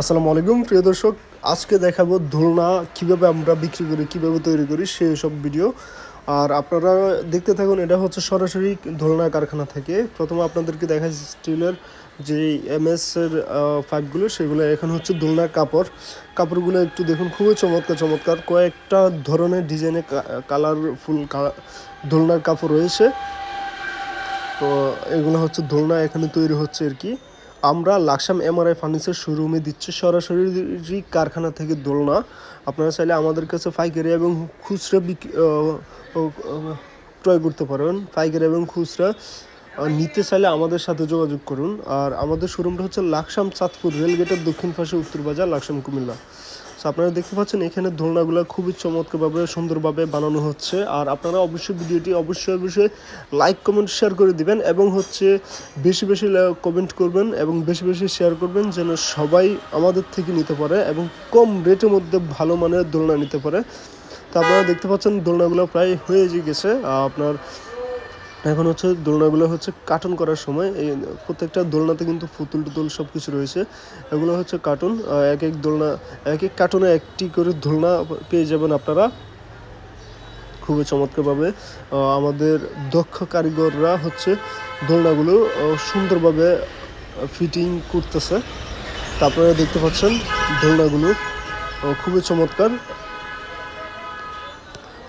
আসসালামু আলাইকুম, প্রিয় দর্শক। আজকে দেখাবো দোলনা কীভাবে আমরা বিক্রি করি, কীভাবে তৈরি করি, সেই সব ভিডিও আর আপনারা দেখতে থাকুন, এটা হচ্ছে সরাসরি দোলনা কারখানা থেকে। প্রথমে আপনাদেরকে দেখা স্টিলের যে এমএস এর পাইপগুলো সেগুলো এখন হচ্ছে দোলনার কাপড়। কাপড়গুলো একটু দেখুন, খুবই চমৎকার চমৎকার। কয়েকটা ধরনের ডিজাইনের কালারফুল দোলনার কাপড় রয়েছে। তো এগুলো হচ্ছে দোলনা এখানে তৈরি হচ্ছে আর কি। আমরা লাকসাম এমআরআই ফার্নিচার শোরুমে দিচ্ছি সরাসরি কারখানা থেকে দোলনা। আপনারা চাইলে আমাদের কাছে পাইকারি এবং খুচরা ক্রয় করতে পারেন। পাইকারি এবং খুচরা। নিতে চাইলে আমাদের সাথে যোগাযোগ করুন। আর আমাদের শোরুমটা হচ্ছে লাকসাম চাঁদপুর রেলগেটের দক্ষিণ পাশে উত্তর বাজার, লাকসাম কুমিল্লা। So, আপনারা দেখতে পাচ্ছেন এখানে দোলনাগুলো খুবই চমৎকারভাবে, সুন্দরভাবে বানানো হচ্ছে। আর আপনারা অবশ্যই ভিডিওটি অবশ্যই অবশ্যই লাইক কমেন্ট শেয়ার করে দিবেন এবং হচ্ছে বেশি বেশি কমেন্ট করবেন এবং বেশি বেশি শেয়ার করবেন যেন সবাই আমাদের থেকে নিতে পারে এবং কম রেটের মধ্যে ভালো মানের দোলনা নিতে পারে। তো আপনারা দেখতে পাচ্ছেন দোলনাগুলো প্রায় হয়ে গেছে। আপনার এখন হচ্ছে দোলনাগুলো হচ্ছে কার্টুন করার সময়, এই প্রত্যেকটা দোলনাতে কিন্তু পুতুল টুতুল সব কিছু রয়েছে। এগুলো হচ্ছে কার্টুন এক এক দোলনা, এক এক কার্টুনে একটি করে দোলনা পেয়ে যাবেন আপনারা। খুবই চমৎকারভাবে আমাদের দক্ষ কারিগররা হচ্ছে দোলনাগুলো সুন্দরভাবে ফিটিং করতেছে। তারপরে দেখতে পাচ্ছেন দোলনাগুলো খুবই চমৎকার।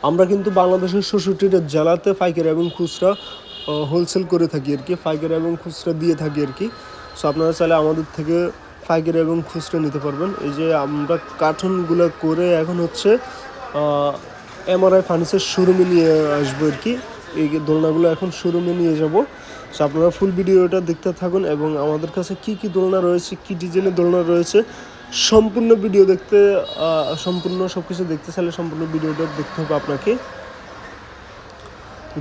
আমরা কিন্তু বাংলাদেশের ষষ্ঠীটা জেলাতে পাইকারি এবং খুচরা হোলসেল করে থাকি আর কি, পাইকারি এবং খুচরা দিয়ে থাকি আর কি। সো আপনারা চাইলে আমাদের থেকে পাইকারি এবং খুচরা নিতে পারবেন। এই যে আমরা কার্টুনগুলো করে এখন হচ্ছে এমআরআই ফার্নিচার শোরুমে নিয়ে আসব আর কি। এই দোলনাগুলো এখন শোরুমে নিয়ে যাব। সো আপনারা ফুল ভিডিওটা দেখতে থাকুন এবং আমাদের কাছে কি কি দোলনা রয়েছে, কি ডিজাইনের দোলনা রয়েছে সম্পূর্ণ ভিডিও দেখতে সম্পূর্ণ সব কিছু দেখতে চাইলে সম্পূর্ণ ভিডিওটা দেখতে হবে আপনাকে।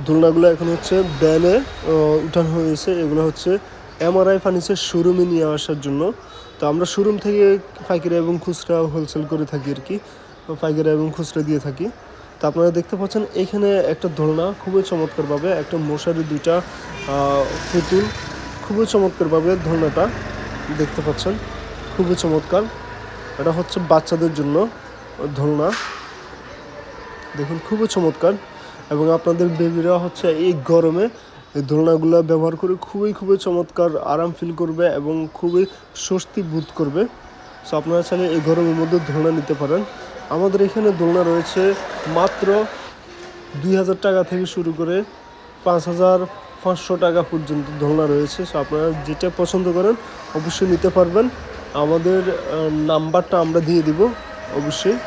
দোলনাগুলো এখন হচ্ছে ব্যানে উঠানো হয়েছে। এগুলো হচ্ছে এমআরআই ফার্নিচার শোরুমে নিয়ে আসার জন্য। তো আমরা শোরুম থেকে পাইকারি এবং খুচরা হোলসেল করে থাকি আর কি। পাইকারি এবং খুচরা দিয়ে থাকি। তো আপনারা দেখতে পাচ্ছেন, এখানে একটা দোলনা খুবই চমৎকারভাবে একটা মশারি, দুইটা পুতুল খুবই চমৎকারভাবে দোলনাটা। দেখতে পাচ্ছেন, খুবই চমৎকার। এটা হচ্ছে বাচ্চাদের জন্য দোলনা দেখুন, খুবই চমৎকার। এবং আপনাদের বেবিরা হচ্ছে এই গরমে এই দোলনাগুলো ব্যবহার করে খুবই খুবই চমৎকার আরাম ফিল করবে এবং খুবই স্বস্তি বোধ করবে। সো আপনারা চাইলে এই গরমের মধ্যে দোলনা নিতে পারেন। আমাদের এখানে দোলনা রয়েছে মাত্র দুই হাজার টাকা থেকে শুরু করে পাঁচ হাজার পাঁচশো টাকা পর্যন্ত দোলনা রয়েছে। সো আপনারা যেটা পছন্দ করেন, অবশ্যই নিতে পারবেন। আমাদের নাম্বারটা আমরা দিয়ে দিব, অবশ্যই।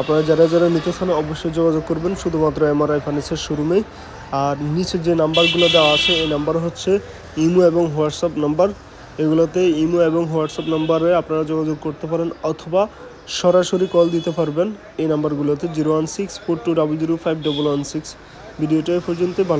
আপনারা যারা যারা নিতে চান অবশ্যই যোগাযোগ করবেন, শুধুমাত্র এমআরআই ফার্নিচার শোরুমেই। আর নিচে যে নাম্বারগুলো দেওয়া আছে, এই নাম্বার হচ্ছে ইমো এবং হোয়াটসঅ্যাপ নাম্বার। এগুলোতে ইমো এবং হোয়াটসঅ্যাপ নাম্বারে আপনারা যোগাযোগ করতে পারেন, অথবা সরাসরি কল দিতে পারবেন। এই নাম্বারগুলোতে zero one six four two double zero five double one six. ভিডিওটা পর্যন্ত ভালো